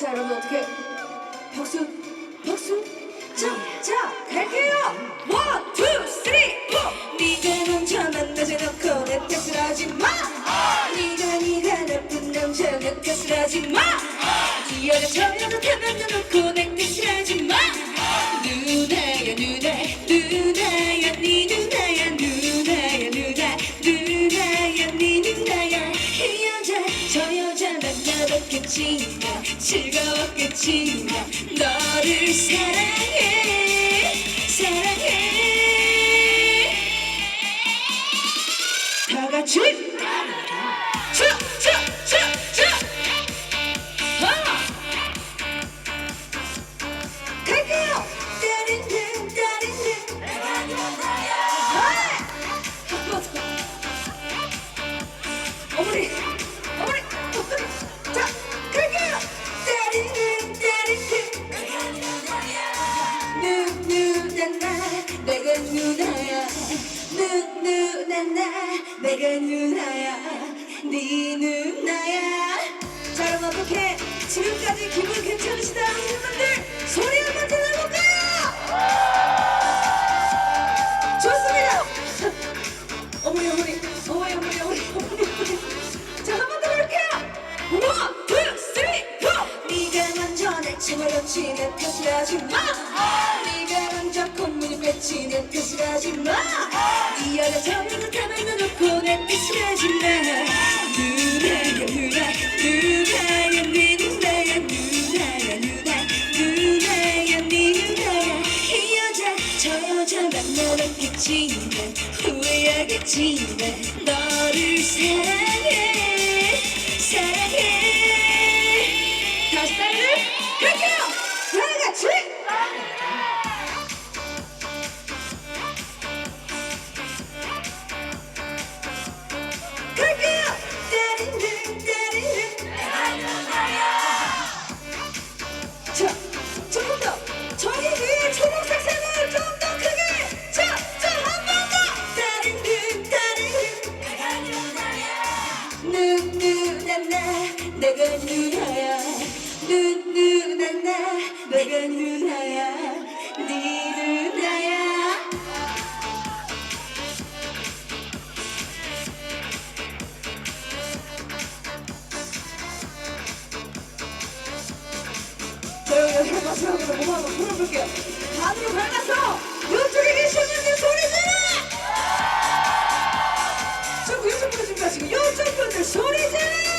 자 여러분 어떻게? 박수 박수. 자자 갈게요. 원, 투, 쓰리, 포 네가 먼저 만나지 놓고 내 탓을 하지 마. 네가 네가 나쁜 남자 내 탓을 하지 마 이 여자 저 여자 다 만나놓고 내 탓을 하지 마. 누나야 누나 만나봤겠지만 즐거웠겠지만 너를 사랑해 사랑해. 다 같이 누누나 나 내가 누나야 네 누나야. 자 여러분 어떻게 지금까지 기분 괜찮으시다 하시는 분들 소리 한번 질러볼까요? 좋습니다. 어머니 어머니 어머니 어머니 어머니 어머니 자 한번 더 볼게요. 원, 투, 쓰리, 포 네가 먼저 내 침을 얹지 내 탓을 하지 마 네가 먼저 지내 탓을 하지 마네 여자 저녁을 다 만나놓고 내 탓을 하지 마. 누나야 누나 누나야 네 누나야 누나야 누나 누나야 네 누나야. 이 여자 저 여자 만나봤겠지만 후회하겠지만 너를 사랑해 내가 누나야 누누나 나 내가 누나야 네 누나야 저 여기 마지막으로 몸 한번 풀어볼게요 반으로 갈라서 이쪽에 계신 분들 소리 질러 저 이쪽 분들 준비하시고 이쪽 분들 소리 질러